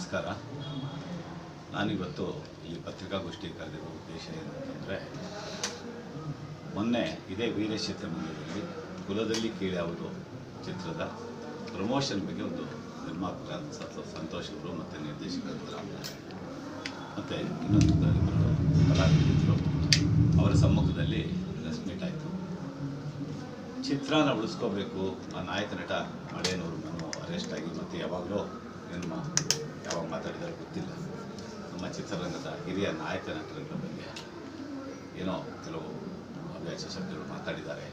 ನಮಸ್ಕಾರ. ನಾನಿವತ್ತು ಈ ಪತ್ರಿಕಾಗೋಷ್ಠಿ ಕರೆದಿರೋ ಉದ್ದೇಶ ಏನಂತಂದರೆ, ಮೊನ್ನೆ ಇದೇ ವೀರೇಶ್ ಚಿತ್ರಮಂದಿರದಲ್ಲಿ ಕುಲದಲ್ಲಿ ಕೀಳ್ಯಾವುದು ಚಿತ್ರದ ಪ್ರಮೋಷನ್ ಬಗ್ಗೆ ಒಂದು ನಿರ್ಮಾಪಕ ಸತ- ಸಂತೋಷ್ ಅವರು ಮತ್ತು ನಿರ್ದೇಶಕರು ಮತ್ತು ಇನ್ನೊಂದು ಕಲಾವಿದರು ಅವರ ಸಮ್ಮುಖದಲ್ಲಿ ಪ್ರೆಸ್ ಆಯಿತು. ಚಿತ್ರನ ಉಳಿಸ್ಕೋಬೇಕು, ಆ ನಾಯಕ ನಟ ಮಳೇನವರು ನಾನು ಅರೆಸ್ಟ್ ಆಗಿ ಮತ್ತು ಯಾವಾಗಲೂ ನಮ್ಮ ಯಾವಾಗ ಮಾತಾಡಿದಾರೆ ಗೊತ್ತಿಲ್ಲ. ನಮ್ಮ ಚಿತ್ರರಂಗದ ಹಿರಿಯ ನಾಯಕ ನಟರುಗಳ ಬಗ್ಗೆ ಏನೋ ಕೆಲವು ಅಭ್ಯಾಸ ಶಬ್ದಗಳು ಮಾತಾಡಿದ್ದಾರೆ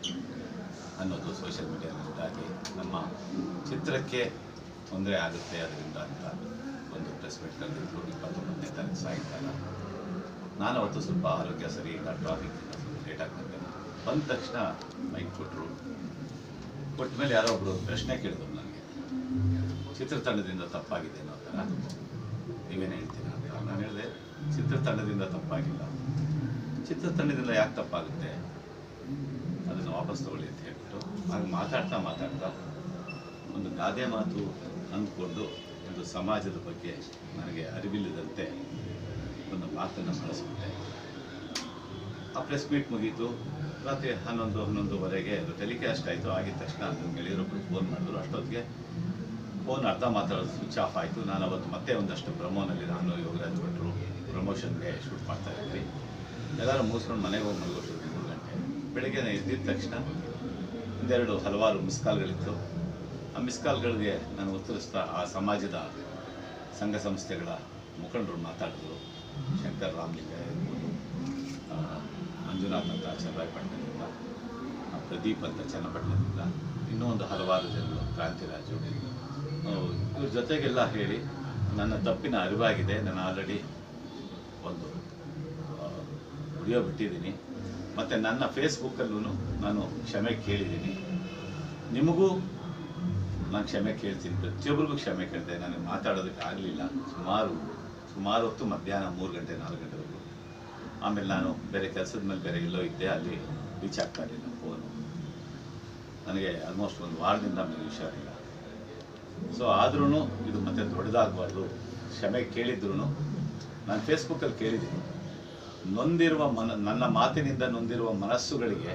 ಅನ್ನೋದು ಸೋಷಿಯಲ್ ಮೀಡಿಯಾದಲ್ಲಿ ಇದಾಗಿ ನಮ್ಮ ಚಿತ್ರಕ್ಕೆ ತೊಂದರೆ ಆಗುತ್ತೆ ಅದರಿಂದ ಅಂತ ಒಂದು ಪ್ರೆಸ್ ಮೀಟ್ ಕರೆದಿದ್ರು ಇಪ್ಪತ್ತೊಂಬತ್ತನೇ ತಾರೀಕು ಸಾಯಂಕಾಲ. ನಾನು ಅವತ್ತು ಸ್ವಲ್ಪ ಆರೋಗ್ಯ ಸರಿ ಇಲ್ಲ ಟ್ರಾಫಿಕ್ ಲೇಟ್ ಆಗ್ತದೆ ಬಂದ ತಕ್ಷಣ ಮೈಕ್ ಕೊಟ್ಟರು ಕೊಟ್ಟ ಮೇಲೆ ಯಾರೋ ಒಬ್ಬರು ಪ್ರಶ್ನೆ ಕೇಳಿದ್ರು. ಚಿತ್ರತಂಡದಿಂದ ತಪ್ಪಾಗಿದೆ ಅನ್ನೋ ಥರ ನೀವೇನು ಹೇಳ್ತೀರಾ ಅಂತ ನಾನು ಹೇಳಿದೆ ಚಿತ್ರತಂಡದಿಂದ ತಪ್ಪಾಗಿಲ್ಲ. ಚಿತ್ರತಂಡದಿಂದ ಯಾಕೆ ತಪ್ಪಾಗುತ್ತೆ? ಅದನ್ನು ವಾಪಸ್ ತಗೊಳ್ಳಿ ಅಂತ ಹೇಳ್ಬಿಟ್ಟು ಹಾಗೆ ಮಾತಾಡ್ತಾ ಮಾತಾಡ್ತಾ ಒಂದು ಗಾದೆ ಮಾತು ಅಂದ್ಕೊಂಡು ಒಂದು ಸಮಾಜದ ಬಗ್ಗೆ ನನಗೆ ಅರಿವಿಲ್ಲದಂತೆ ಒಂದು ಮಾತನ್ನು ಬಳಸ್ಬಿಟ್ಟೆ. ಆ ಪ್ರೆಸ್ ಮೀಟ್ ಮುಗೀತು. ರಾತ್ರಿ ಹನ್ನೊಂದು, ಹನ್ನೊಂದುವರೆಗೆ ಅದು ಟೆಲಿಕಾಸ್ಟ್ ಆಯಿತು. ಆಗಿದ ತಕ್ಷಣ ನನ್ನ ಗೆಳೆಯರೊಬ್ಬರು ಫೋನ್ ಮಾಡಿದ್ರು. ಅಷ್ಟೊತ್ತಿಗೆ ಫೋನ್ ಅರ್ಧ ಮಾತ್ರ ಸ್ವಿಚ್ ಆಫ್ ಆಯಿತು. ನಾನು ಅವತ್ತು ಮತ್ತೆ ಒಂದಷ್ಟು ಪ್ರಮೋನಲ್ಲಿ ನಾನು ಯೋಗರಾಜ್ ಭಟ್ರು ಪ್ರಮೋಷನ್ಗೆ ಶೂಟ್ ಮಾಡ್ತಾ ಇದ್ವಿ. ಎಲ್ಲರೂ ಮುಗಿಸ್ಕೊಂಡು ಮನೆಗೆ ಹೋಗಿ ಮಲಗೋಸ್ಕೊಂಡು ಮೂರು ಗಂಟೆ ಬೆಳಗ್ಗೆ ಎದ್ದಿದ ತಕ್ಷಣ ಒಂದೆರಡು ಹಲವಾರು ಮಿಸ್ ಕಾಲ್ಗಳಿತ್ತು ಆ ಮಿಸ್ ಕಾಲ್ಗಳಿಗೆ ನಾನು ಉತ್ತರಿಸ್ತಾ ಆ ಸಮಾಜದ ಸಂಘ ಸಂಸ್ಥೆಗಳ ಮುಖಂಡರು ಮಾತಾಡಿದ್ರು. ಶಂಕರ್ ರಾಮಲಿಂಗ ಇರ್ಬೋದು ಮಂಜುನಾಥ್ ಅಂತ ಚನ್ನರಾಯಪಟ್ಟಣದಿಂದ ಪ್ರದೀಪ್ ಅಂತ ಚನ್ನಪಟ್ಟಣದಿಂದ, ಇನ್ನೂ ಒಂದು ಹಲವಾರು ಜನರು ಕ್ರಾಂತಿರಾಜು ಇವ್ರ ಜೊತೆಗೆಲ್ಲ ಹೇಳಿ. ನನ್ನ ತಪ್ಪಿನ ಅರಿವಾಗಿದೆ. ನಾನು ಆಲ್ರೆಡಿ ಒಂದು ವಿಡಿಯೋ ಬಿಟ್ಟಿದ್ದೀನಿ. ಮತ್ತು ನನ್ನ ಫೇಸ್ಬುಕ್ಕಲ್ಲೂ ನಾನು ಕ್ಷಮೆ ಕೇಳಿದ್ದೀನಿ. ನಿಮಗೂ ನಾನು ಕ್ಷಮೆ ಕೇಳ್ತೀನಿ. ಪ್ರತಿಯೊಬ್ಬರಿಗೂ ಕ್ಷಮೆ ಕೇಳಿದೆ ನನಗೆ ಮಾತಾಡೋದಕ್ಕೆ ಆಗಲಿಲ್ಲ. ಸುಮಾರು ಸುಮಾರು ಹೊತ್ತು ಮಧ್ಯಾಹ್ನ ಮೂರು ಗಂಟೆ, ನಾಲ್ಕು ಗಂಟೆವರೆಗೂ. ಆಮೇಲೆ ನಾನು ಬೇರೆ ಕೆಲಸದ ಮೇಲೆ ಬೇರೆ ಎಲ್ಲೋ ಇದ್ದೆ. ಅಲ್ಲಿ ರೀಚ್ ಆಗ್ತಾ ಇರಲಿಲ್ಲ ಫೋನು ನನಗೆ ಆಲ್ಮೋಸ್ಟ್ ಒಂದು ವಾರದಿಂದ ನನಗೆ ಹುಷಾರಿಲ್ಲ. ಸೊ ಆದ್ರೂ ಇದು ಮತ್ತೆ ದೊಡ್ಡದಾಗಬಾರ್ದು. ಕ್ಷಮೆ ಕೇಳಿದ್ರು ನಾನು ಫೇಸ್ಬುಕ್ಕಲ್ಲಿ ಕೇಳಿದ್ದೀನಿ. ನೊಂದಿರುವ ಮನ, ನನ್ನ ಮಾತಿನಿಂದ ನೊಂದಿರುವ ಮನಸ್ಸುಗಳಿಗೆ,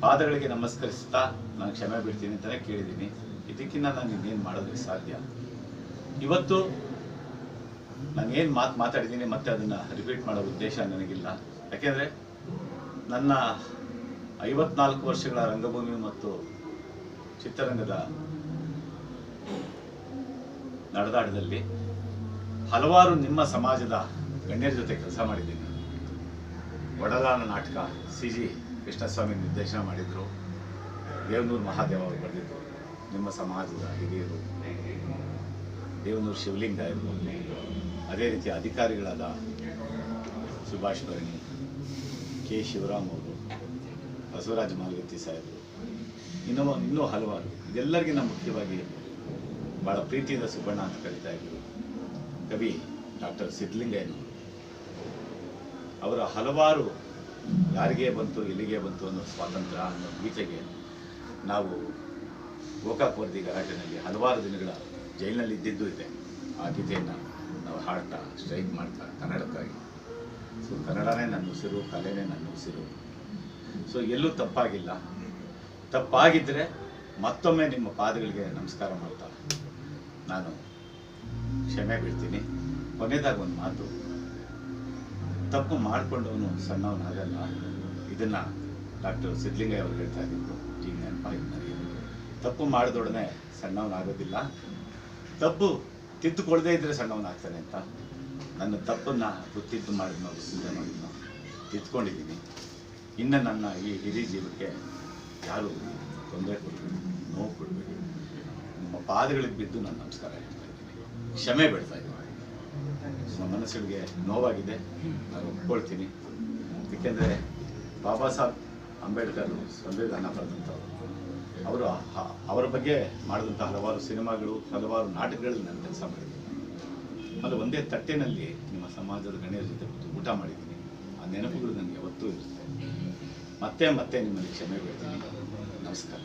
ಪಾದಗಳಿಗೆ ನಮಸ್ಕರಿಸ್ತಾ ನಾನು ಕ್ಷಮೆ ಬಿಡ್ತೀನಿ ಅಂತಲೇ ಕೇಳಿದ್ದೀನಿ. ಇದಕ್ಕಿಂತ ನಾನು ಇನ್ನೇನು ಮಾಡೋದಕ್ಕೆ ಸಾಧ್ಯ? ಇವತ್ತು ನಾನೇನು ಮಾತು ಮಾತಾಡಿದ್ದೀನಿ ಮತ್ತೆ ಅದನ್ನು ರಿಪೀಟ್ ಮಾಡೋ ಉದ್ದೇಶ ನನಗಿಲ್ಲ. ಯಾಕೆಂದರೆ ನನ್ನ ಐವತ್ನಾಲ್ಕು ವರ್ಷಗಳ ರಂಗಭೂಮಿ ಮತ್ತು ಚಿತ್ರರಂಗದ ನಡೆದಾಟದಲ್ಲಿ ಹಲವಾರು ನಿಮ್ಮ ಸಮಾಜದ ಗಣ್ಯರ ಜೊತೆ ಕೆಲಸ ಮಾಡಿದ್ದೀನಿ. ಒಡಲಾನ ನಾಟಕ ಸಿ ಜಿ ಕೃಷ್ಣಸ್ವಾಮಿ ನಿರ್ದೇಶನ ಮಾಡಿದರು. ದೇವನೂರು ಮಹಾದೇವ ಅವರು ಬರೆದಿದ್ದು ನಿಮ್ಮ ಸಮಾಜದ ಹಿರಿಯರು, ದೇವನೂರು ಶಿವಲಿಂಗ ಇರ್ಬೋದು ಅದೇ ರೀತಿ ಅಧಿಕಾರಿಗಳಾದ ಸುಭಾಷ್ ಭರಣಿ, ಕೆ. ಶಿವರಾಮ್ ಅವರು, ಬಸವರಾಜ ಮಾಲಗತ್ತಿ ಸಾಹೇಬರು, ಇನ್ನೂ ಇನ್ನೂ ಹಲವಾರು. ಇದೆಲ್ಲರಿಗಿಂತ ಮುಖ್ಯವಾಗಿ ಭಾಳ ಪ್ರೀತಿಯಿಂದ ಸುಬ್ಬಣ್ಣ ಅಂತ ಕರೀತಾ ಇದ್ರು. ಕವಿ ಡಾಕ್ಟರ್ ಸಿದ್ಧಲಿಂಗಯ್ಯನವರು. ಅವರ ಹಲವಾರು ಯಾರಿಗೆ ಬಂತು ಇಲ್ಲಿಗೆ ಬಂತು ಅನ್ನೋ ಸ್ವಾತಂತ್ರ್ಯ ಅನ್ನೋ ಗೀತೆಗೆ ನಾವು ಗೋಕಾಕ್ ವರದಿ ಗಲಾಟೆನಲ್ಲಿ ಹಲವಾರು ದಿನಗಳ ಜೈಲಿನಲ್ಲಿ ಇದ್ದಿದ್ದು ಇದೆ. ಆ ಗೀತೆಯನ್ನು ನಾವು ಹಾಡ್ತಾ, ಸ್ಟ್ರೈಕ್ ಮಾಡ್ತಾ, ಕನ್ನಡಕ್ಕಾಗಿ. ಸೊ, ಕನ್ನಡನೇ ನನ್ನ ಉಸಿರು, ಕಲೆನೇ ನನ್ನ ಉಸಿರು. ಸೊ, ಎಲ್ಲೂ ತಪ್ಪಾಗಿಲ್ಲ. ತಪ್ಪಾಗಿದ್ದರೆ ಮತ್ತೊಮ್ಮೆ ನಿಮ್ಮ ಪಾದಗಳಿಗೆ ನಮಸ್ಕಾರ ಮಾಡ್ತಾ. ನಾನು ಕ್ಷಮೆ ಬಿಡ್ತೀನಿ ಕೊನೆಯದಾಗ ಒಂದು ಮಾತು. ತಪ್ಪು ಮಾಡಿಕೊಂಡವನು ಸಣ್ಣವನಾಗಲ್ಲ. ಇದನ್ನು ಡಾಕ್ಟರ್ ಸಿದ್ಧಲಿಂಗಯ್ಯ ಅವರು ಹೇಳ್ತಾ ಇದ್ದರು ಈಗ ನೆನಪಾಗಿ ತಪ್ಪು ಮಾಡಿದೊಡನೆ ಸಣ್ಣವನಾಗೋದಿಲ್ಲ. ತಪ್ಪು ತಿದ್ದುಕೊಳ್ಳದೇ ಇದ್ದರೆ ಸಣ್ಣವನಾಗ್ತಾನೆ ಅಂತ. ನನ್ನ ತಪ್ಪನ್ನು ಗೊತ್ತಿದ್ದು ಮಾಡಿದ್ನೋ ಗೊತ್ತಿದ್ದ ಮಾಡಿದ್ನೋ ತಿದ್ಕೊಂಡಿದ್ದೀನಿ. ಇನ್ನು ನನ್ನ ಈ ಹಿರಿ ಜೀವಕ್ಕೆ ಯಾರು ತೊಂದರೆ ಕೊಡಬೇಡಿ, ನೋವು ಕೊಡಬೇಡಿ. ನಿಮ್ಮ ಪಾದಗಳಿಗೆ ಬಿದ್ದು ನಾನು ನಮಸ್ಕಾರ ಇದ್ದೀನಿ. ಕ್ಷಮೆ ಬಿಡ್ತಾ ಇದ್ದೀನಿ. ನಮ್ಮ ಮನಸ್ಸುಗಳಿಗೆ ನೋವಾಗಿದೆ. ನಾನು ಒಪ್ಕೊಳ್ತೀನಿ. ಏಕೆಂದರೆ ಬಾಬಾ ಸಾಹೇಬ್ ಅಂಬೇಡ್ಕರ್ ಸಂವಿಧಾನ ಬರೆದಂಥವ್ರು ಅವರು ಅವರ ಬಗ್ಗೆ ಮಾಡಿದಂಥ ಹಲವಾರು ಸಿನಿಮಾಗಳು, ಹಲವಾರು ನಾಟಕಗಳಲ್ಲಿ ನಾನು ಕೆಲಸ ಮಾಡಿದ್ದೀನಿ. ಅದು ಒಂದೇ ತಟ್ಟೆನಲ್ಲಿ ನಿಮ್ಮ ಸಮಾಜದ ಗಣ್ಯರ ಜೊತೆ ಊಟ ಮಾಡಿದ್ದೀನಿ. ಆ ನೆನಪುಗಳು ನನಗೆ ಯಾವತ್ತೂ ಇರುತ್ತೆ. ಮತ್ತೆ ಮತ್ತೆ ನಿಮ್ಮಲ್ಲಿ ಕ್ಷಮೆ ಬೇಡ್ತೀನಿ. ನಮಸ್ಕಾರ.